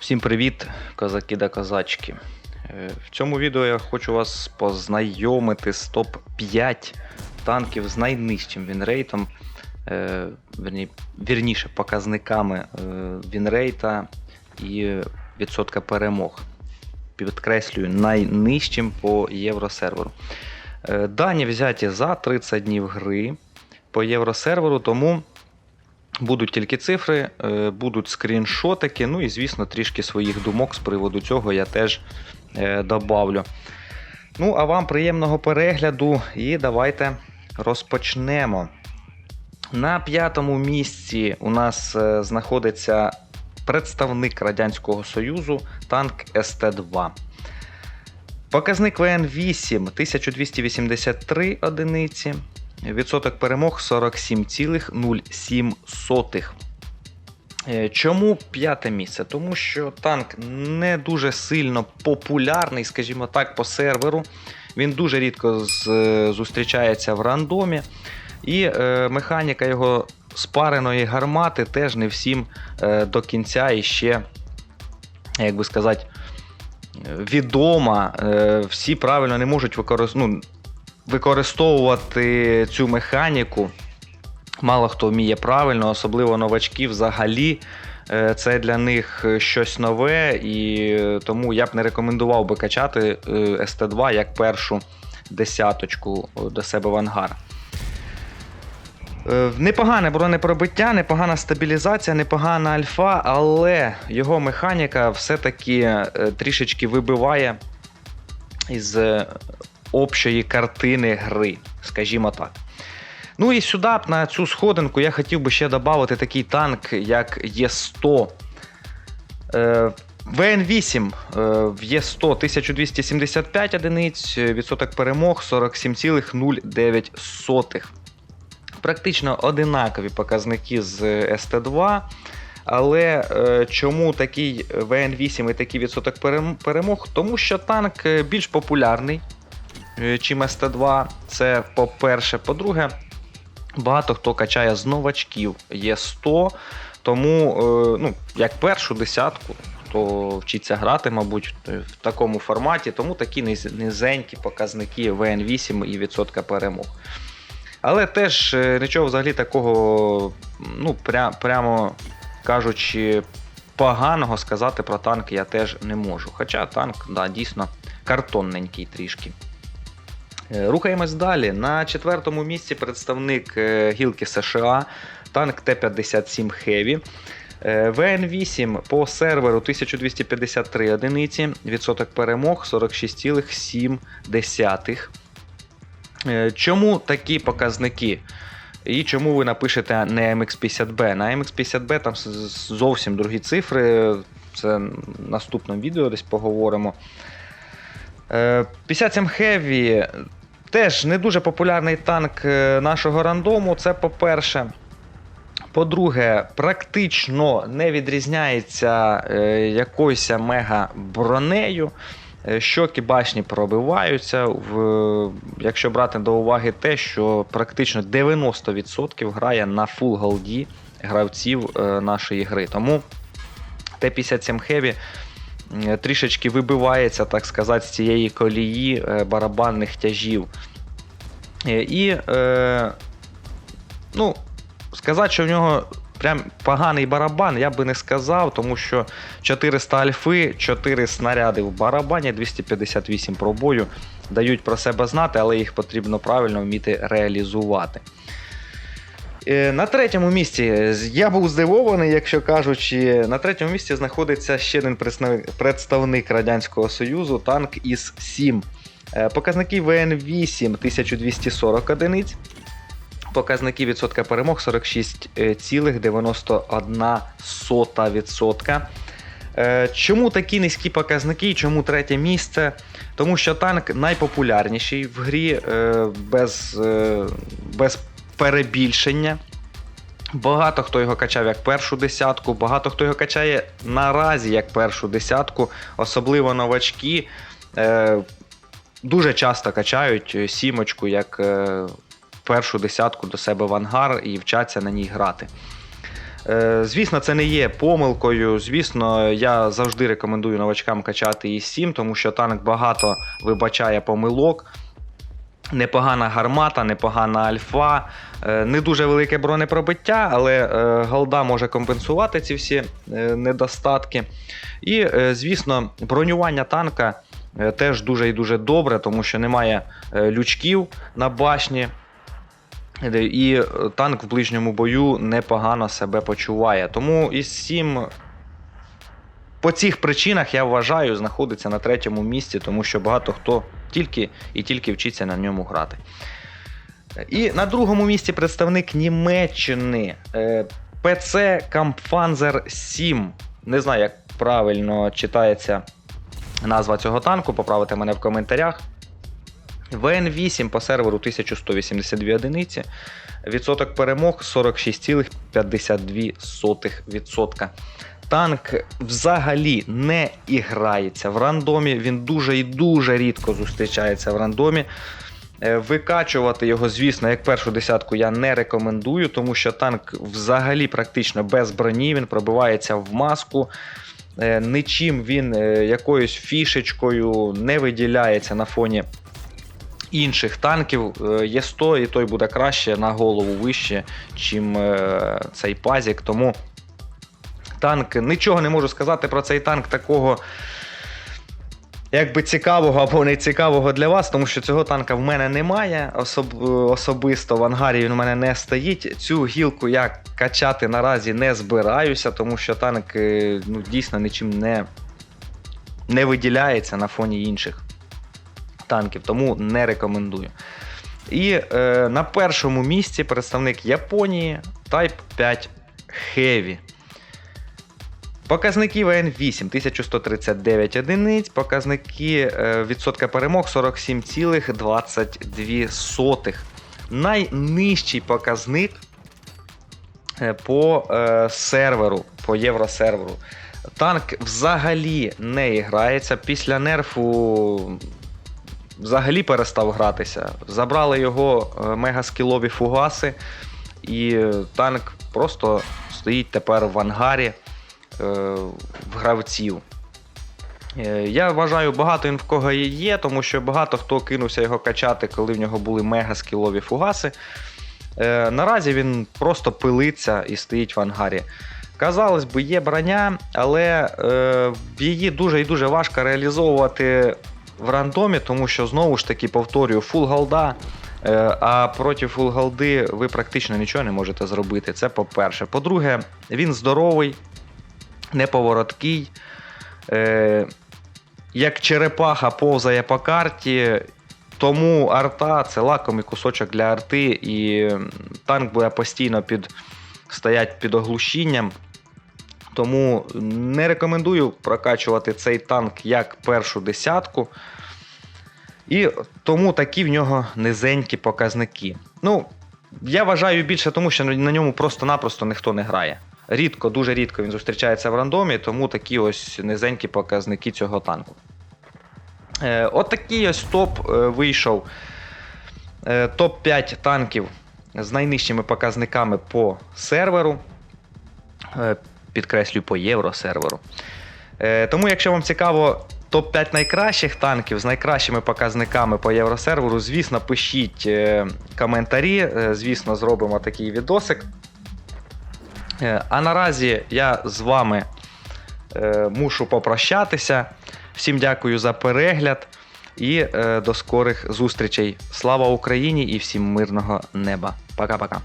Всім привіт, козаки та козачки. Е, В цьому відео я хочу вас познайомити з топ-5 танків з найнижчим вінрейтом, е, вірні, вірніше показниками е, вінрейта і відсотка перемог. Підкреслюю, найнижчим по євросерверу. Дані взяті за 30 днів гри по євросерверу, тому Будуть тільки цифри, е, будуть скріншотики, ну і, звісно, трішки своїх думок з приводу цього я теж е, добавлю. Ну, а вам приємного перегляду і давайте розпочнемо. На п'ятому місці у нас е, знаходиться представник Радянського Союзу танк СТ-2. Показник ВН8 1283 одиниці. Відсоток перемог 47,07. Е, Чому п'яте місце? Тому що танк не дуже сильно популярний, скажімо так, по серверу. Він дуже рідко з- зустрічається в рандомі. І е, механіка його спареної гармати теж не всім е, до кінця іще, як би сказати, відома. Е, всі правильно не можуть використовувати. Ну, використовувати цю механіку. Мало хто вміє правильно, особливо новачки взагалі. е, Це для них щось нове, і тому я б не рекомендував би качати е, СТ2 як першу десяточку до себе в ангар. Е, Непогане бронепробиття, непогана стабілізація, непогана альфа, але його механіка все-таки трішечки вибиває із общої картини гри, скажімо так. Ну і сюди на цю сходинку я хотів би ще додати такий танк, як Є100. Е, ВН8 е, в Є100 1275 одиниць, е, відсоток перемог 47,09. Практично одинакові показники з е, СТ2. Але е, чому такий ВН8 і такий відсоток перемог? Тому що танк е, більш популярний, е, чим СТ2. Це по-перше. По-друге, багато хто качає з новачків. Є 100, тому е, ну, як першу десятку, то вчиться грати, мабуть, в такому форматі, тому такі низенькі показники ВН8 і відсотка перемог. Але теж е, нічого взагалі такого, ну, пря, прямо кажучи, поганого сказати про танк я теж не можу. Хоча танк, да, дійсно картонненький трішки. Е, Рухаємось далі. На четвертому місці представник е, гілки США, танк Т-57 Heavy. Е, ВН8 по серверу 1253 одиниці, відсоток перемог 46,7. Е, Чому такі показники? І чому ви напишете не MX50B? На MX50B там зовсім другі цифри. Це наступному відео десь поговоримо. Е, 57 Heavy теж не дуже популярний танк е, нашого рандому. Це по-перше. По-друге, практично не відрізняється е, якоюсь мега бронею. Е, Щоки башні пробиваються. В, якщо брати до уваги те, що практично 90% грає на full голді гравців нашої гри. Тому Т-57 Heavy трішечки вибивається, так сказати, з цієї колії е, барабанних тяжів. Е, І е, ну, сказати, що в нього прям поганий барабан, я би не сказав, тому що 400 альфи, 4 снаряди в барабані, 258 пробою дають про себе знати, але їх потрібно правильно вміти реалізувати. Е, На третьому місці я був здивований, якщо кажучи, на третьому місці знаходиться ще один представник- Радянського Союзу, танк ІС-7. Е, Показники ВН8 1240 одиниць. Показники відсотка перемог 46,91%. Е, Чому такі низькі показники? Чому третє місце? Тому що танк найпопулярніший в грі без, без перебільшення. Багато хто його качав як першу десятку, багато хто його качає наразі як першу десятку, особливо новачки. Е, дуже часто качають е, сімочку як е, першу десятку до себе в ангар і вчаться на ній грати. Е, Звісно, це не є помилкою. Звісно, я завжди рекомендую новачкам качати і 7, тому що танк багато вибачає помилок. Непогана гармата, непогана альфа, е, не дуже велике бронепробиття, але е, голда може компенсувати ці всі е, недостатки. І, звісно, бронювання танка теж дуже і дуже добре, тому що немає лючків на башні. І танк в ближньому бою непогано себе почуває. Тому із 7 по цих причинах я вважаю знаходиться на третьому місці, тому що багато хто тільки і тільки вчиться на ньому грати. І на другому місці представник Німеччини е, PC Kampfpanzer 7. Не знаю, як правильно читається назва цього танку, поправите мене в коментарях. ВН8 по серверу 1182 одиниці. Відсоток перемог 46,52%. Танк взагалі не іграється в рандомі. Він дуже і дуже рідко зустрічається в рандомі. Е, Викачувати його, звісно, як першу десятку я не рекомендую, тому що танк взагалі практично без броні, він пробивається в маску. Е, Нічим він е, якоюсь фішечкою не виділяється на фоні інших танків. Е, Є100 і той буде краще на голову вище, чим цей пазік. Тому танк, нічого не можу сказати про цей танк такого. Якби цікавого або не цікавого для вас, тому що цього танка в мене немає. Особ... Особисто в ангарі він у мене не стоїть. Цю гілку я качати наразі не збираюся, тому що танк е, ну, дійсно нічим не, не виділяється на фоні інших танків, тому не рекомендую. І е, на першому місці представник Японії Type 5 Heavy. Показники ВН8 1139 одиниць, показники е, відсотка перемог 47,22. Найнижчий показник е, по е, серверу, по євросерверу. Танк взагалі не грається. Після нерфу взагалі перестав гратися. Забрали його мегаскілові фугаси, і танк просто стоїть тепер в ангарі гравців. Е, Я вважаю, багато він в кого є, тому що багато хто кинувся його качати, коли в нього були мегаскілові фугаси. Е, Наразі він просто пилиться і стоїть в ангарі. Казалось би, є броня, але е, її дуже і дуже важко реалізовувати в рандомі, тому що знову ж таки повторюю, фул голда. е, А проти фул голди ви практично нічого не можете зробити. Це по-перше. По-друге, він здоровий, неповороткий. Е, Як черепаха повзає по карті, тому арта це лакомий кусочок для арти, і танк буде постійно під, стоять під оглушінням. Тому не рекомендую прокачувати цей танк як першу десятку. І тому такі в нього низенькі показники. Ну, я вважаю більше тому, що на ньому просто-напросто ніхто не грає. Рідко, дуже рідко він зустрічається в рандомі, тому такі ось низенькі показники цього танку. Е, от такий ось топ е, вийшов. Е, топ-5 танків з найнижчими показниками по серверу. Підкреслюю, по євросерверу. Тому, якщо вам цікаво топ-5 найкращих танків з найкращими показниками по євросерверу, звісно, пишіть коментарі, звісно, зробимо такий відосик. Е, а наразі я з вами е, мушу попрощатися. Всім дякую за перегляд і е, до скорих зустрічей. Слава Україні і всім мирного неба. Пока-пока.